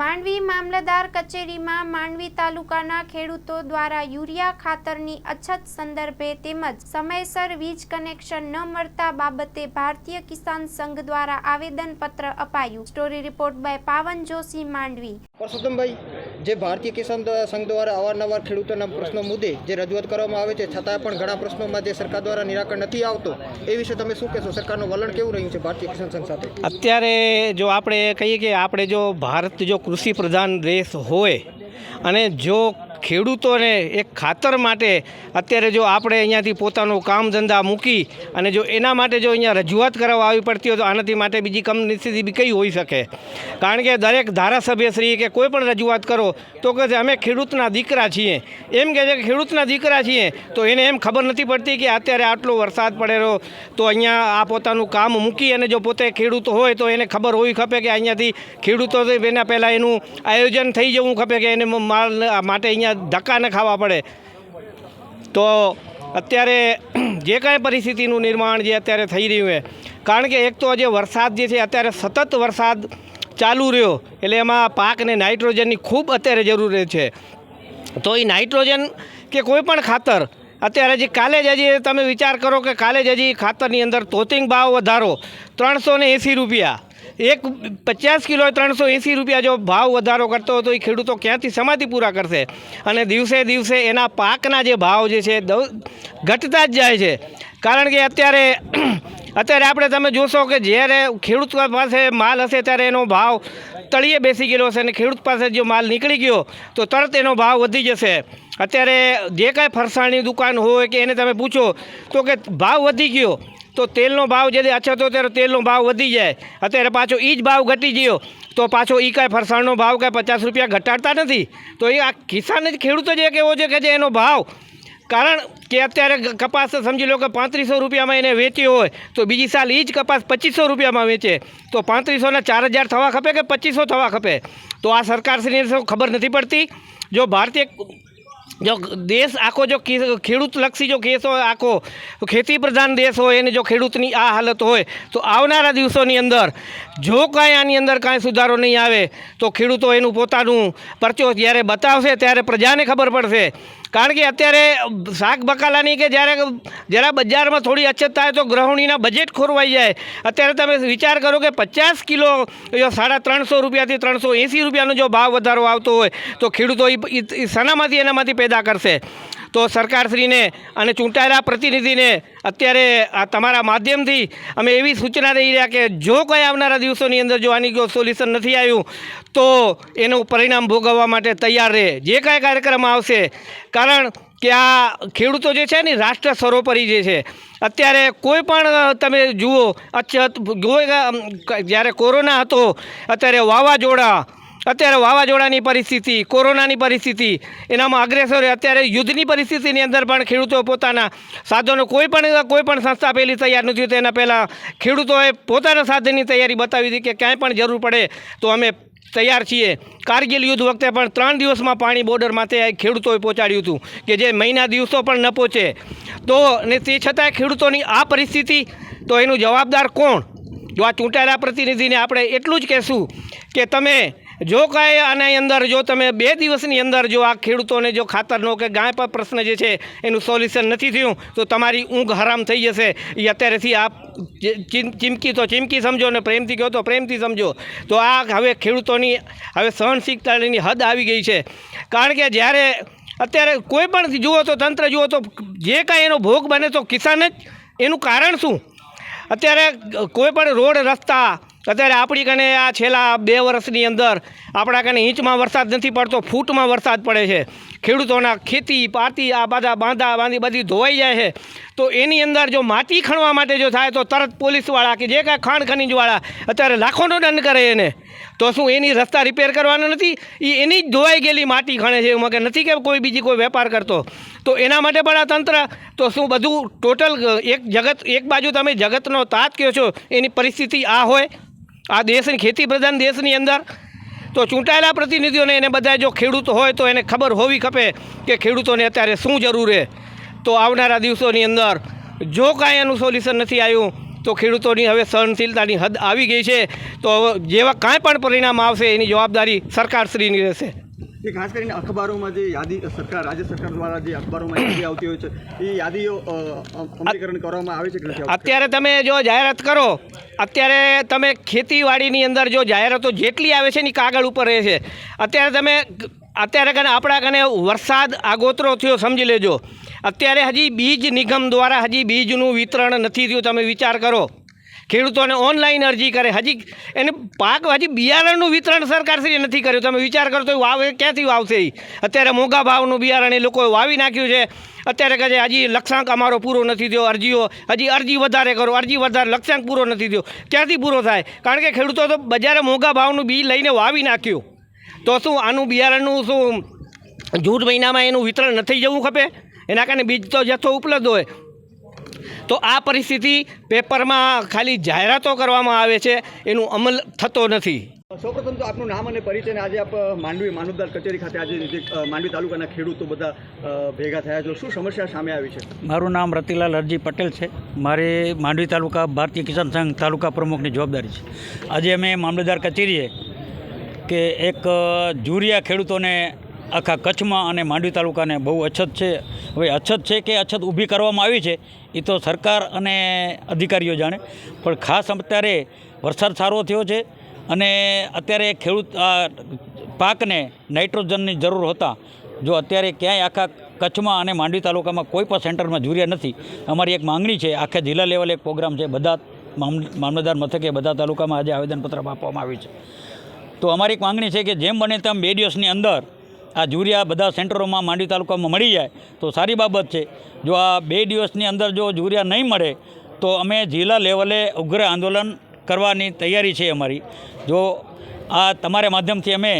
માંડવી મામલતદાર કચેરીમાં માંડવી તાલુકાના ખેડૂતો દ્વારા યુરિયા ખાતરની અછત સંદર્ભે તેમજ સમયસર વીજ કનેક્શન ન મળતા બાબતે ભારતીય કિસાન સંઘ દ્વારા આવેદનપત્ર અપાયું. સ્ટોરી રિપોર્ટ બાય પાવન જોશી માંડવી. પરસોત્તમભાઈ જે ભારતીય કિસાન સંઘ દ્વારા અવારનવાર ખેડૂતોના પ્રશ્નો મુદ્દે જે રજૂઆત કરવામાં આવે છે, છતાં પણ ઘણા પ્રશ્નોમાં જે સરકાર દ્વારા નિરાકરણ નથી આવતો, એ વિશે તમે શું કહેશો? સરકારનું વલણ કેવું રહ્યું છે ભારતીય કિસાન સંઘ સાથે? અત્યારે જો આપણે કહીએ કે આપણે જો ભારત જો કૃષિ પ્રધાન દેશ હોય અને જો ખેડૂતોને એક ખાતર માટે અત્યારે જો આપણે અહીંયાથી પોતાનું કામ ધંધા મૂકી અને જો એના માટે જો અહીંયા રજૂઆત કરવા આવી પડતી હોય તો આનાથી માટે બીજી કમની સ્થિતિ બી કઈ હોઈ શકે. કારણ કે દરેક ધારાસભ્યશ્રી કે કોઈ પણ રજૂઆત કરો તો કહે છે, અમે ખેડૂતના દીકરા છીએ. એમ કહે છે કે, ખેડૂતના દીકરા છીએ. તો એને એમ ખબર નથી પડતી કે અત્યારે આટલો વરસાદ પડેલો, તો અહીંયા આ પોતાનું કામ મૂકી અને જો પોતે ખેડૂત હોય તો એને ખબર હોવી ખપે કે અહીંયાથી ખેડૂતો એના પહેલાં એનું આયોજન થઈ જવું ખપે કે એને માલ માટે અહીંયા ધક્કા ન ખાવા પડે. તો અત્યારે જે કાંઈ પરિસ્થિતિનું નિર્માણ જે અત્યારે થઈ રહ્યું છે, કારણ કે એક તો જે વરસાદ જે છે અત્યારે સતત વરસાદ ચાલુ રહ્યો, એટલે એમાં પાકને નાઇટ્રોજનની ખૂબ અત્યારે જરૂર છે. તો એ નાઇટ્રોજન કે કોઈ પણ ખાતર, અત્યારે હજી કાલે જ હજી તમે વિચાર કરો કે કાલે જ હજી ખાતરની અંદર તોતિંગ ભાવ વધારો, ત્રણસો ને એંસી રૂપિયા. એક પચાસ કિલો ત્રણસો એંસી રૂપિયા જો ભાવ વધારો કરતો હતો એ ખેડૂતો ક્યાંથી સમાધિ પૂરા કરશે? અને દિવસે દિવસે એના પાકના જે ભાવ જે છે ઘટતા જ જાય છે. કારણ કે અત્યારે અત્યારે આપણે તમે જોશો કે જ્યારે ખેડૂત પાસે માલ હશે ત્યારે એનો ભાવ તળિયે બેસી ગયેલો હશે અને ખેડૂત પાસે જો માલ નીકળી ગયો, તો તરત એનો ભાવ વધી જશે. અત્યારે જે કાંઈ ફરસાણની દુકાન હોય કે એને તમે પૂછો, તો કે ભાવ વધી ગયો. તો તેલનો ભાવ જે અછત ત્યારે તેલનો ભાવ વધી જાય. અત્યારે પાછો એ જ ભાવ ઘટી ગયો. તો પાછો એ કાંઈ ફરસાણનો ભાવ કાંઈ પચાસ રૂપિયા ઘટાડતા નથી. તો એ આ કિસાન જ ખેડૂત જ એક એવો છે કે જે એનો ભાવ કારણ કે અત્યારે કપાસ સમજી લો કે પાંત્રીસો રૂપિયામાં એને વેચ્યો હોય, તો બીજી સાલ એ જ કપાસ પચીસો રૂપિયામાં વેચે. તો પાંત્રીસોના ચાર હજાર થવા ખપે કે પચીસો થવા ખપે? તો આ સરકારશ્રીને ખબર નથી પડતી. જો ભારતીય જો દેશ આખો જો ખેડૂતલક્ષી જો કેસ હોય, આખો ખેતી પ્રધાન દેશ હોય અને જો ખેડૂતની આ હાલત હોય, તો આવનારા દિવસોની અંદર જો કાંઈ આની અંદર કાંઈ સુધારો નહીં આવે, તો ખેડૂતો એનું પોતાનું પરચો જ્યારે બતાવશે ત્યારે પ્રજાને ખબર પડશે. કારણ કે અત્યારે શાક બકાલાની કે જ્યારે જરા બજારમાં થોડી અછત થાય તો ગૃહિણીના બજેટ ખોરવાઈ જાય. અત્યારે તમે વિચાર કરો કે પચાસ કિલો સાડા ત્રણસો રૂપિયાથી ત્રણસો એંસી રૂપિયાનો જો ભાવ વધારો આવતો હોય, તો ખેડૂતો એ શાનામાંથી એનામાંથી પેદા કરશે. તો સરકારશ્રીને અને ચૂંટાયેલા પ્રતિનિધિને અત્યારે આ તમારા માધ્યમથી અમે એવી સૂચના દઈ રહ્યા કે જો કંઈ આવનારા દિવસોની અંદર જો આની જો સોલ્યુશન નથી આવ્યું, તો એનું પરિણામ ભોગવવા માટે તૈયાર રહે. જે કાંઈ કાર્યક્રમ આવશે, કારણ કે આ ખેડૂતો જે છે ને રાષ્ટ્ર સર્વોપરી જે છે. અત્યારે કોઈ પણ તમે જુઓ અછત જ્યારે કોરોના હતો, અત્યારે વાવાઝોડા અત્યારે વાવાઝોડાની પરિસ્થિતિ, કોરોનાની પરિસ્થિતિ, એનામાં અગ્રેસર અત્યારે યુદ્ધની પરિસ્થિતિની અંદર પણ ખેડૂતો પોતાના સાધનો કોઈ પણ કોઈ પણ સંસ્થા પહેલી તૈયાર નથી તેના પહેલાં ખેડૂતોએ પોતાના સાધનની તૈયારી બતાવી હતી કે ક્યાંય પણ જરૂર પડે તો અમે તૈયાર છીએ. કારગિલ યુદ્ધ વખતે પણ ત્રણ દિવસમાં પાણી બોર્ડર માટે ખેડૂતોએ પહોંચાડ્યું હતું કે જે મહિના દિવસો પણ ન પહોંચે. તો ને તે છતાંય ખેડૂતોની આ પરિસ્થિતિ, તો એનું જવાબદાર કોણ? જો આ ચૂંટાયેલા પ્રતિનિધિને આપણે એટલું જ કહેશું કે તમે જો કાંઈ આની અંદર, જો તમે બે દિવસની અંદર જો આ ખેડૂતોને જો ખાતરનો કે ગાય પર પ્રશ્ન જે છે એનું સોલ્યુશન નથી થયું, તો તમારી ઊંઘ હરામ થઈ જશે. એ અત્યારેથી ચીમ- ચીમકી તો ચીમકી સમજો ને પ્રેમથી કહો તો પ્રેમથી સમજો. તો આ હવે ખેડૂતોની હવે સહનશીલતાની હદ આવી ગઈ છે. કારણ કે જ્યારે અત્યારે કોઈ પણ જુઓ તો તંત્ર જુઓ તો જે કાંઈ એનો ભોગ બને તો કિસાન જ. એનું કારણ શું? અત્યારે કોઈ પણ રોડ રસ્તા અત્યારે આપણી કને આ છેલ્લા બે વર્ષની અંદર આપણા કને ઇંચમાં વરસાદ નથી પડતો, ફૂટમાં વરસાદ પડે છે. ખેડૂતોના ખેતી, પાતી, આ બધા બાંધા, બાંધી બધી ધોવાઈ જાય છે. તો એની અંદર જો માટી ખણવા માટે જો થાય તો તરત પોલીસવાળા કે જે કાંઈ ખાણ ખનીજવાળા અત્યારે લાખોનો દંડ કરે એને. તો શું એની રસ્તા રિપેર કરવાનો નથી? એ એની જ ધોવાઈ ગયેલી માટી ખણે છે એમાં કે નથી કે કોઈ બીજી કોઈ વેપાર કરતો. તો એના માટે પણ આ તંત્ર, તો શું બધું ટોટલ એક જગત, એક બાજુ તમે જગતનો તાત કહો છો, એની પરિસ્થિતિ આ હોય. આ દેશની ખેતી પ્રધાન દેશની અંદર તો ચૂંટાયેલા પ્રતિનિધિઓને એને બધા જો ખેડૂત હોય તો એને ખબર હોવી ખપે કે ખેડૂતોને અત્યારે શું જરૂર છે. તો આવનારા દિવસોની અંદર જો કાંઈ એનું સોલ્યુશન નથી આવ્યું, તો ખેડૂતોની હવે સહનશીલતાની હદ આવી ગઈ છે. તો જેવા કાંઈ પણ પરિણામ આવશે, એની જવાબદારી સરકારશ્રીની રહેશે. એ ખાસ કરીને અખબારોમાં જે યાદી સરકાર રાજ્ય સરકાર દ્વારા જે અખબારોમાં યાદી આવતી હોય છે એ યાદીઓ અમલીકરણ કરવામાં આવે છે કે નથી અત્યારે તમે જો જાહેરાત કરો અત્યારે તમે ખેતીવાડીની અંદર જો જાહેરાતો જેટલી આવે છે એની કાગળ ઉપર રહે છે. અત્યારે તમે અત્યારે કને આપણા કને વરસાદ આગોતરો થયો સમજી લેજો. અત્યારે હજી બીજ નિગમ દ્વારા હજી બીજનું વિતરણ નથી થયું તમે વિચાર કરો. ખેડૂતોને ઓનલાઈન અરજી કરે. હજી એને પાક હજી બિયારણનું વિતરણ સરકારશ્રીએ નથી કર્યું. તમે વિચાર કરો તો એ વાવે ક્યાંથી વાવશે અત્યારે મોંઘા ભાવનું બિયારણ એ લોકોએ વાવી નાખ્યું છે. અત્યારે કહે છે, હજી લક્ષ્યાંક અમારો પૂરો નથી થયો, અરજીઓ હજી અરજી વધારે કરો, અરજી વધારે લક્ષ્યાંક પૂરો નથી થયો. ક્યાંથી પૂરો થાય? કારણ કે ખેડૂતો તો બજારે મોંઘા ભાવનું બી લઈને વાવી નાખ્યું. તો શું આનું બિયારણનું શું જૂન મહિનામાં એનું વિતરણ નથી જવું ખપે? એના કારણે બીજ તો જથ્થો ઉપલબ્ધ હોય. તો આ પરિસ્થિતિ પેપરમાં ખાલી જાહેરાતો કરવામાં આવે છે એનું અમલ થતો નથી. સૌપ્રથમ તો આપનું નામ અને પરિચય આજે આપ માંડવી માનવદાર કચેરી ખાતે આજે માંડવી તાલુકાના ખેડૂતો બધા ભેગા થયા છો. શું સમસ્યા સામે આવી છે? મારું નામ રતિલાલ હરજી પટેલ છે. મારે માંડવી તાલુકા ભારતીય કિસાન સંઘ તાલુકા પ્રમુખની જવાબદારી છે. આજે અમે મામલતદાર કચેરીએ કે એક જુરિયા ખેડૂતોને આખા કચ્છમાં અને માંડવી તાલુકાને બહુ અછત છે. હવે અછત છે કે અછત ઊભી કરવામાં આવી છે એ તો સરકાર અને અધિકારીઓ જાણે. પણ ખાસ અત્યારે વરસાદ સારો થયો છે અને અત્યારે ખેડૂત પાકને નાઇટ્રોજનની જરૂર હોતા. જો અત્યારે ક્યાંય આખા કચ્છમાં અને માંડવી તાલુકામાં કોઈ પણ સેન્ટરમાં જુરિયા નથી, અમારી એક માંગણી છે, આખા જિલ્લા લેવલે એક પ્રોગ્રામ છે, બધા મામ- મામલતદાર મથકે બધા તાલુકામાં આજે આવેદનપત્ર આપવામાં આવ્યું છે. તો અમારી એક માંગણી છે કે જેમ બને તેમ બે દિવસની અંદર આ જુરિયા બધા સેન્ટરોમાં માંડવી તાલુકામાં મળી જાય તો સારી બાબત છે. જો આ બે દિવસની અંદર જો જુરિયા નહીં મળે તો અમે જિલ્લા લેવલે ઉગ્ર આંદોલન કરવાની તૈયારી છે અમારી. જો આ તમારા માધ્યમથી અમે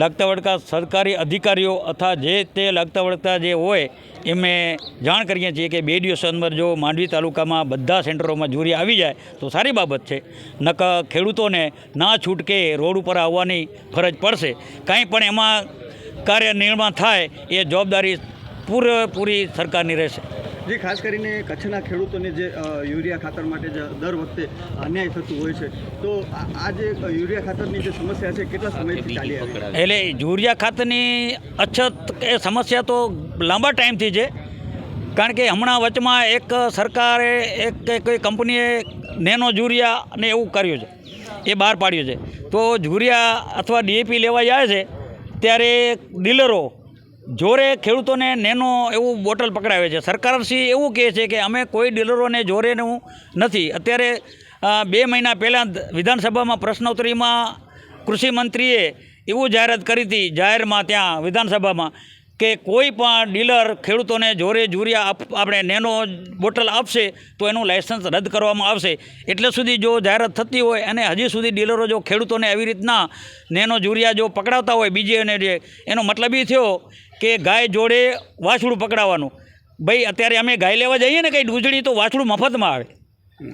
લાગતા વળગતા સરકારી અધિકારીઓ અથવા જે તે લાગતા વળગતા જે હોય એમને જાણ કરીએ છીએ કે બે દિવસ અંદર જો માંડવી તાલુકામાં બધા સેન્ટરોમાં જુરી આવી જાય તો સારી બાબત છે. નક ખેડૂતોને ના છૂટકે રોડ ઉપર આવવાની ફરજ પડશે. કાંઈ પણ એમાં કાર્ય નિર્માણ થાય એ જવાબદારી પૂરેપૂરી સરકારની રહેશે. જે ખાસ કરીને કચ્છના ખેડૂતોને જે યુરિયા ખાતર માટે જે દર વખતે અન્યાય થતું હોય છે તો આ જે યુરિયા ખાતરની જે સમસ્યા છે કેટલા સમયથી ચાલી આવી? એટલે યુરિયા ખાતરની અછત એ સમસ્યા તો લાંબા ટાઈમથી છે કારણ કે હમણાં વચમાં એક સરકારે એક કોઈ કંપનીએ નેનો યુરિયા ને એવું કર્યું છે એ બહાર પાડ્યું છે. તો યુરિયા અથવા ડીએપી લેવા જાય છે ત્યારે ડીલરો જોરે ખેડૂતોને નેનો એવું બોટલ પકડાવે છે. સરકારશ્રી એવું કહે છે કે અમે કોઈ ડીલરોને જોરેનું નથી. અત્યારે બે મહિના પહેલાં વિધાનસભામાં પ્રશ્નોત્તરીમાં કૃષિ મંત્રીએ એવું જાહેરાત કરી હતી જાહેરમાં ત્યાં વિધાનસભામાં કે કોઈ પણ ડીલર ખેડૂતોને જોરે જુરિયા આપ- આપણે નેનો બોટલ આપશે તો એનું લાયસન્સ રદ કરવામાં આવશે. એટલે સુધી જો જાહેરાત થતી હોય અને હજી સુધી ડીલરો જો ખેડૂતોને આવી રીતના નેનો જુરિયા જો પકડાવતા હોય બીજે અને જે, એનો મતલબ એ થયો કે ગાય જોડે વાછડું પકડાવવાનું ભાઈ અત્યારે અમે ગાય લેવા જઈએ ને કંઈ ડૂજણી તો વાછડું મફતમાં આવે.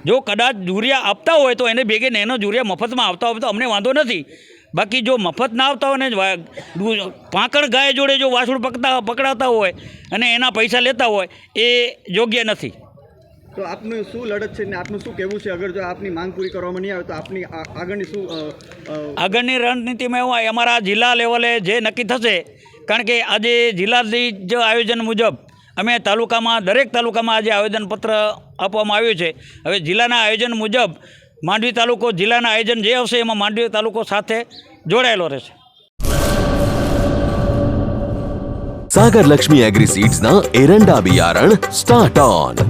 જો કદાચ જુરિયા આપતા હોય તો એને ભેગે નેનો જુરિયા મફતમાં આવતા હોય તો અમને વાંધો નથી. બાકી જો મફત ના આવતા હોય ને પાંકણ ગાય જોડે જો વાસણ પકતા પકડાતા હોય અને એના પૈસા લેતા હોય એ યોગ્ય નથી. તો આપનું શું લડત છે ને આપનું શું કહેવું છે? અગર જો આપની માંગ પૂરી કરવામાં નહીં આવે તો આપની આગળની શું આગળની રણનીતિમાં એવું અમારા જિલ્લા લેવલે જે નક્કી થશે કારણ કે આજે જિલ્લાથી જ આયોજન મુજબ અમે તાલુકામાં દરેક તાલુકામાં આજે આવેદનપત્ર આપવામાં આવ્યું છે. હવે જિલ્લાના આયોજન મુજબ માંડવી તાલુકો જિલ્લાના આયોજન જે આવશે એમાં માંડવી તાલુકો સાથે જોડાયેલો રહેશે સાગર લક્ષ્મી એગ્રી સીડ્સ ના એરંડા બિયારણ સ્ટાર્ટ ઓન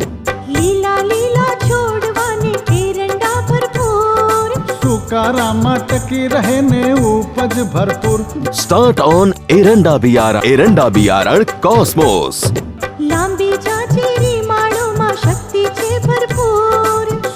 લીલા લીલા છોડવાને એરંડા ભરપૂર સુકારામાં ટકી રહેને ઉપજ ભરપૂર સ્ટાર્ટ ઓન એરંડા બિયારણ એરંડા બિયારણ કોસ્મોસ